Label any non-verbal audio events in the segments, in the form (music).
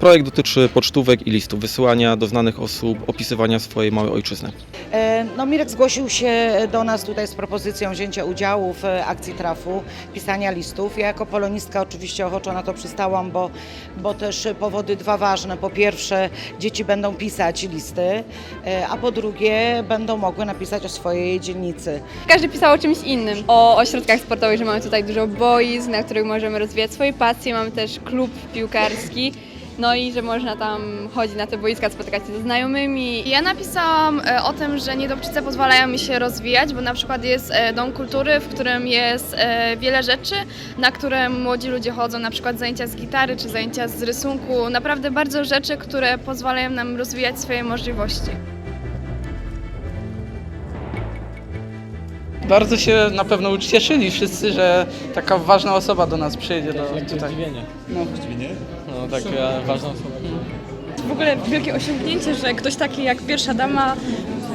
Projekt dotyczy pocztówek i listów, wysyłania do znanych osób, opisywania swojej małej ojczyzny. E, No, Mirek zgłosił się do nas tutaj z propozycją wzięcia udziału w e, akcji trafu, pisania listów. Ja jako polonistka oczywiście ochoczo na to przystałam, bo, bo też powody dwa ważne. Po pierwsze, dzieci będą pisać listy, e, a po drugie, będą mogły napisać o swojej dzielnicy. Każdy pisał o czymś innym. O ośrodkach sportowych, że mamy tutaj dużo boisk, na których możemy rozwijać swoje pasje. Mamy też klub piłkarski. No i że można tam chodzić na te boiska, spotykać się ze znajomymi. Ja napisałam e, o tym, że niedobczyce pozwalają mi się rozwijać, bo na przykład jest e, dom kultury, w którym jest e, wiele rzeczy, na które młodzi ludzie chodzą, na przykład zajęcia z gitary czy zajęcia z rysunku. Naprawdę bardzo rzeczy, które pozwalają nam rozwijać swoje możliwości. Bardzo się na pewno ucieszyli wszyscy, że taka ważna osoba do nas przyjedzie do, tutaj. Zdziwienie. No. No tak e, ważna osoba. w ogóle wielkie osiągnięcie, że ktoś taki jak pierwsza dama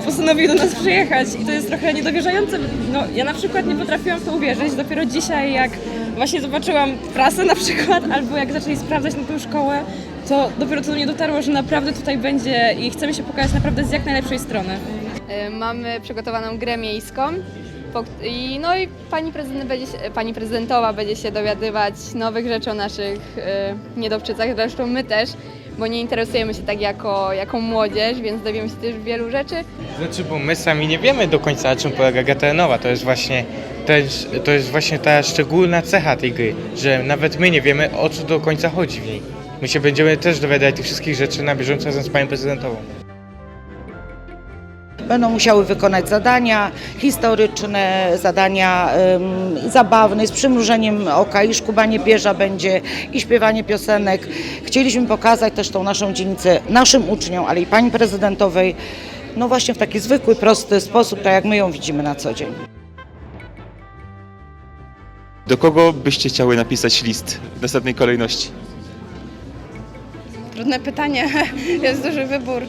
postanowił do nas przyjechać i to jest trochę niedowierzające. No, ja na przykład nie potrafiłam w to uwierzyć. Dopiero dzisiaj, jak właśnie zobaczyłam prasę na przykład, (laughs) albo jak zaczęli sprawdzać na tą szkołę, to dopiero to do mnie dotarło, że naprawdę tutaj będzie i chcemy się pokazać naprawdę z jak najlepszej strony. Y, Mamy przygotowaną grę miejską. I, no i pani, prezydent będzie się, pani prezydentowa będzie się dowiadywać nowych rzeczy o naszych y, niedowczycach, zresztą my też, bo nie interesujemy się tak jako, jako młodzież, więc dowiemy się też wielu rzeczy. Znaczy, bo my sami nie wiemy do końca, na czym polega GTN-owa. To jest właśnie, to jest, to jest właśnie ta szczególna cecha tej gry, że nawet my nie wiemy, o co do końca chodzi w niej. My się będziemy też dowiadać tych wszystkich rzeczy na bieżąco razem z panią prezydentową. Będą musiały wykonać zadania historyczne, zadania ym, zabawne, z przymrużeniem oka i szkubanie pierza będzie i śpiewanie piosenek. Chcieliśmy pokazać też tą naszą dzielnicę naszym uczniom, ale i pani prezydentowej, no właśnie w taki zwykły, prosty sposób, tak jak my ją widzimy na co dzień. Do kogo byście chciały napisać list w następnej kolejności? Trudne pytanie, (laughs) jest duży wybór.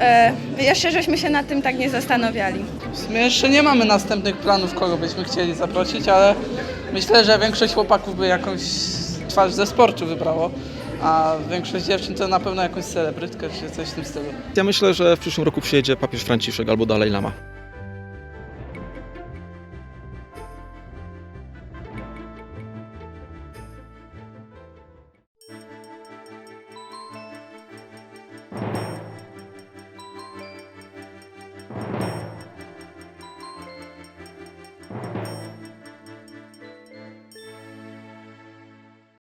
E, Jeszcze żeśmy się nad tym tak nie zastanawiali. W sumie jeszcze nie mamy następnych planów, kogo byśmy chcieli zaprosić, ale myślę, że większość chłopaków by jakąś twarz ze sportu wybrało, a większość dziewczyn to na pewno jakąś celebrytkę czy coś w tym stylu. Ja myślę, że w przyszłym roku przyjedzie papież Franciszek albo Dalaj Lama.